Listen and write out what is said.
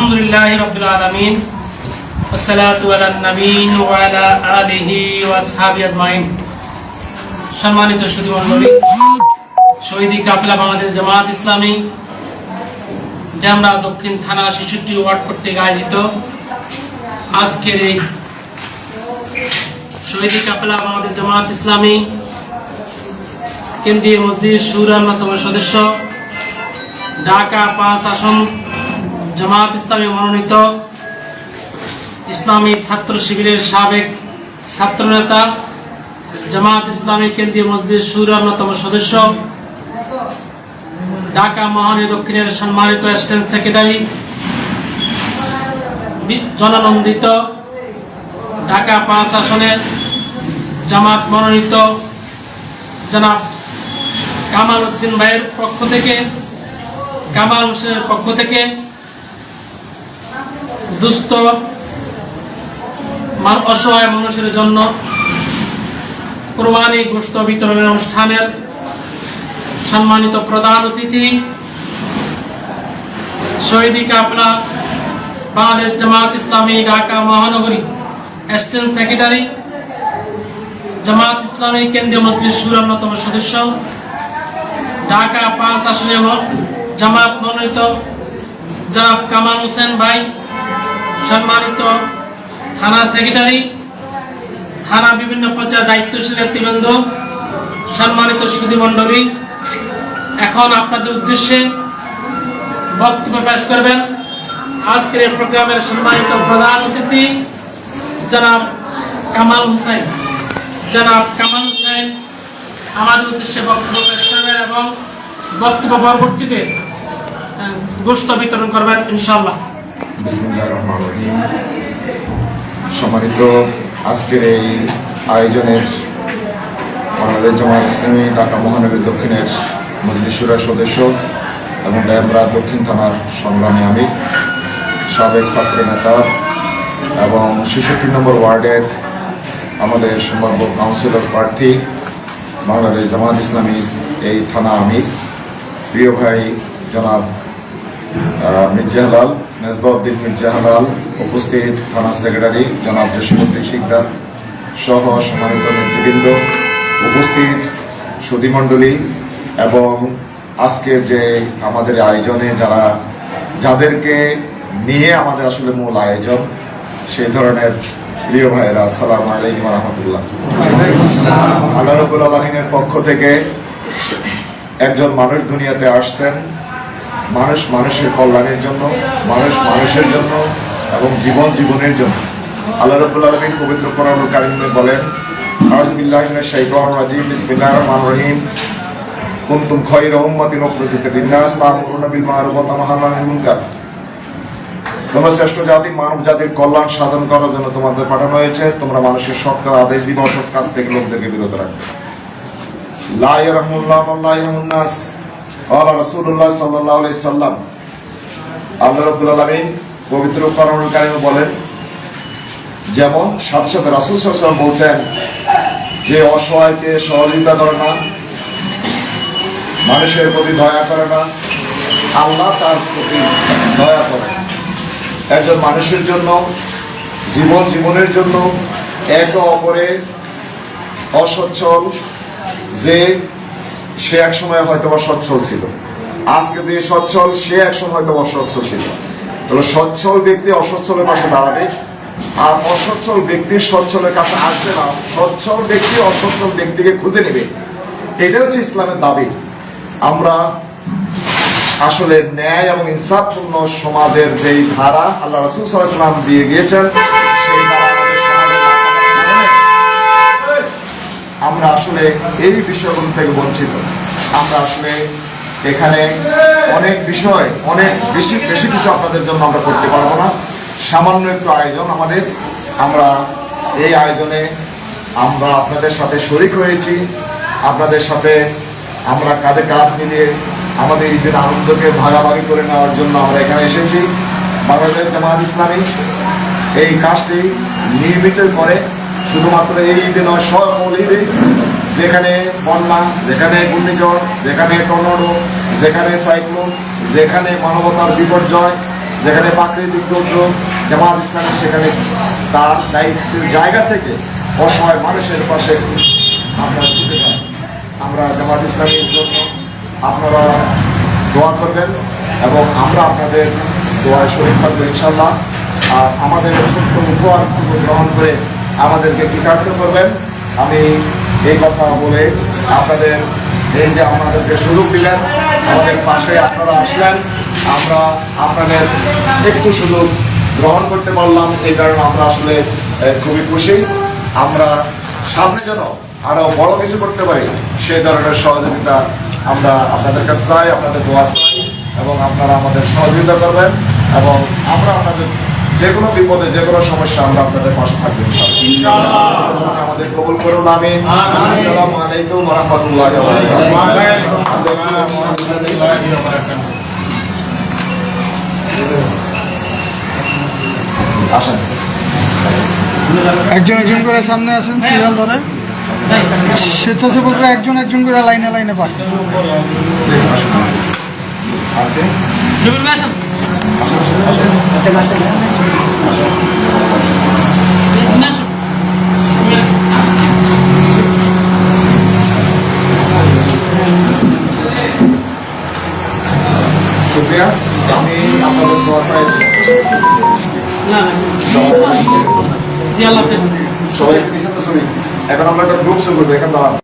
আলহামদুলিল্লাহ আলমিন সম্মানিত কাপলা বাংলাদেশ জামাত ইসলামী দক্ষিণ থানা শিশুটি ওয়ার্ড কর্তৃক আয়োজিত আজকের এই শহীদি কাপলা বাংলাদেশ জামাত ইসলামী কেন্দ্রীয় মসজিদ সুরান্নতম সদস্য, ঢাকা পাঁচ আসন জামাত ইসলামী মনোনীত ইসলামী ছাত্র শিবিরের সাবেক ছাত্রনেতা, জামাত ইসলামী কেন্দ্রীয় মসজিদের সুর অন্যতম সদস্য, ঢাকা মহানগরী দক্ষিণের সম্মানিত অ্যাসিস্ট্যান্ট সেক্রেটারি, জননন্দিত ঢাকা পাঁচ আসনের জামাত মনোনীত জনাব কামাল উদ্দিন ভাইয়ের পক্ষ থেকে, কামাল হোসেনের পক্ষ থেকে দুস্থ অসহায় মানুষের জন্য কোরবানি গোষ্ঠ বিতরণের অনুষ্ঠানের সম্মানিত প্রধান অতিথি, শহীদি কাপলা বাংলাদেশ জামাত ইসলামী ঢাকা মহানগরী অ্যাসিস্ট্যান্ট সেক্রেটারি জামাত ইসলামী কেন্দ্রীয় মসজিদ সুর অন্যতম সদস্য, ঢাকা পাঁচ আসনে জামাত মনোনীত জনাব কামাল হোসেন ভাই সম্মানিত থানা সেক্রেটারি, থানা বিভিন্ন পর্যায়ে দায়িত্বশীল নেতৃবৃন্দ সম্মানিত সুধীমণ্ডলী এখন আপনাদের উদ্দেশ্যে বক্তব্য পেশ করবেন আজকের এই প্রোগ্রামের সম্মানিত প্রধান অতিথি, জনাব কামাল হোসেন জনাব কামাল হোসেন আমাদের উদ্দেশ্যে বক্তব্য পেশ করবেন এবং বক্তব্য পরবর্তীতে গোষ্ঠ বিতরণ করবেন ইনশাল্লাহ বিসমুল্লাহ রহমান রহিম। সম্মানিত আজকের এই আয়োজনের বাংলাদেশ জামাত ইসলামী ঢাকা মহানগরী দক্ষিণের মজলিসুরার সদস্য এবং ড্যামরা দক্ষিণ থানার সংগ্রামী আমি সাবেক ছাত্র নেতা এবং ছেষট্টি নম্বর ওয়ার্ডের আমাদের সম্ভাব্য কাউন্সিলর প্রার্থী বাংলাদেশ জামাত ইসলামী এই থানা আমির। প্রিয় ভাই জনাব আহ, মির্জা হালাল মেজবাউদ্দিন মির্জা উপস্থিত থানা সেক্রেটারি জনাব জসীমুদ্দিন শিকদার সহ সম্মানিত নেতৃবৃন্দ উপস্থিত সুধীমণ্ডলী এবং আজকে যে আমাদের আয়োজনে যারা যাদেরকে নিয়ে আমাদের আসলে মূল আয়োজন সেই ধরনের প্রিয় ভাইয়েরা আসসালামু আলাইকুম রহমতুল্লাহ। আল্লাহ রবুল আলমিনের পক্ষ থেকে একজন মানুষ দুনিয়াতে আসছেন। মানুষ মানুষের কল্যাণের জন্য, মানুষ মানুষের জন্য এবং জীবন জীবনের জন্য। আল্লাহ রব্বুল আলমিন পবিত্র কোরআনুল কারিমে বলেন মিনাশ শাইতানির রাজিম, বিসমিল্লাহির রহমানির রহিম। কুনতুম খায়রা উম্মাতিন উখরিজাত লিন-নাস, তা'মুরুনা বিল মা'রুফ ওয়া তানহাউনা আনিল মুনকার। তোমরা শ্রেষ্ঠ জাতি, মানব জাতির কল্যাণ সাধন করার জন্য তোমাদের পাঠানো হয়েছে। তোমরা মানুষের সৎ কাজ আদেশ দিবে অসৎ কাজ থেকে লোকদেরকে বিরত রাখবে। লা ইয়ারহামুল্লাহু ওয়া লা সাল্লাম পবিত্র বলেন, যেমন বলছেন যে অসহায়কে সহযোগিতা করে না, মানুষের প্রতি দয়া করে না, আল্লাহ তার প্রতি দয়া করে একজন মানুষের জন্য, জীবন জীবনের জন্য একে অপরের অসচ্ছল যে সে এক সময় হয়তো বা সচ্ছল ছিল। আজকে যে সচ্ছল, সে এক সময় হয়তো অসচ্ছল ছিল। তাহলে সচ্ছল ব্যক্তি অসচ্ছলের পাশে দাঁড়াবে। আর অসচ্ছল ব্যক্তি সচ্ছলের কাছে আসবে না। সচ্ছল ব্যক্তি অসচ্ছল ব্যক্তিকে খুঁজে নেবে। এটা হচ্ছে ইসলামের দাবি। আমরা আসলে ন্যায় এবং ইনসাফপূর্ণ সমাজের যেই ধারা আল্লাহ রসুল সাল্লাম দিয়ে গিয়েছেন, সেই ধারা আমাদের সমাজে না থাকার কারণে আমরা আসলে এই বিষয়গুলো থেকে বঞ্চিত। আমরা আসলে এখানে অনেক বিষয়, অনেক বেশি বেশি কিছু আপনাদের জন্য আমরা করতে পারব না। সামান্য একটু আয়োজন আমাদের। আমরা এই আয়োজনে আমরা আপনাদের সাথে শরিক হয়েছি। আপনাদের সাথে আমরা কাঁধে কাঁধ মিলিয়ে আমাদের ঈদের আনন্দকে ভাগাভাগি করে নেওয়ার জন্য আমরা এখানে এসেছি। বাংলাদেশ জামাত ইসলামী এই কাজটি নিয়মিত করে। শুধুমাত্র এই ঈদে নয় সব মূল ঈদে যেখানে বন্যা, যেখানে ঘূর্ণিঝড়, যেখানে টর্নেডো, যেখানে সাইক্লোন, যেখানে মানবতার বিপর্যয়, যেখানে প্রাকৃতিক দুর্যোগ জামাত ইসলামী সেখানে তার দায়িত্বের জায়গা থেকে অসহায় মানুষের পাশে আমরা ছুটে যাই। আমরা জামাত ইসলামীর জন্য আপনারা দোয়া করবেন এবং আমরা আপনাদের দোয়ায় শরীর থাকব ইনশাল্লাহ আর আমাদের ছোট্ট উপহার গ্রহণ করে আমাদেরকে কৃতার্থ করবেন? আমি এই কথা বলে আপনাদের এই যে আমাদেরকে সুযোগ দিলেন, আমাদের পাশে আপনারা আসলেন। আমরা আপনাদের একটু সুযোগ গ্রহণ করতে পারলাম, এই কারণে আমরা আসলে খুবই খুশি। আমরা সামনে যেন আরও বড় কিছু করতে পারি, সেই ধরনের সহযোগিতা আমরা আপনাদের কাছে চাই, আপনাদের দোয়া চাই, এবং আপনারা আমাদের সহযোগিতা করবেন, এবং আমরা আপনাদের যে কোনো বিপদে যে কোনো সমস্যা আমরা আপনাদের পাশে থাকব ইনশাআল্লাহ। আমাদের কবুল করুন আমি আমিন। আসসালামু আলাইকুম ওয়া রাহমাতুল্লাহি আসেন। একজন একজন করে সামনে আসেন সিরিয়াল ধরে। স্বেচ্ছাসেবকরা একজন একজন করে লাইনে লাইনে পাঠ শুক্রিয়া আমি আপনাদের সবাই সবাই এখন আমরা একটা গ্রুপ শুরু করব এখান দাঁড়ান।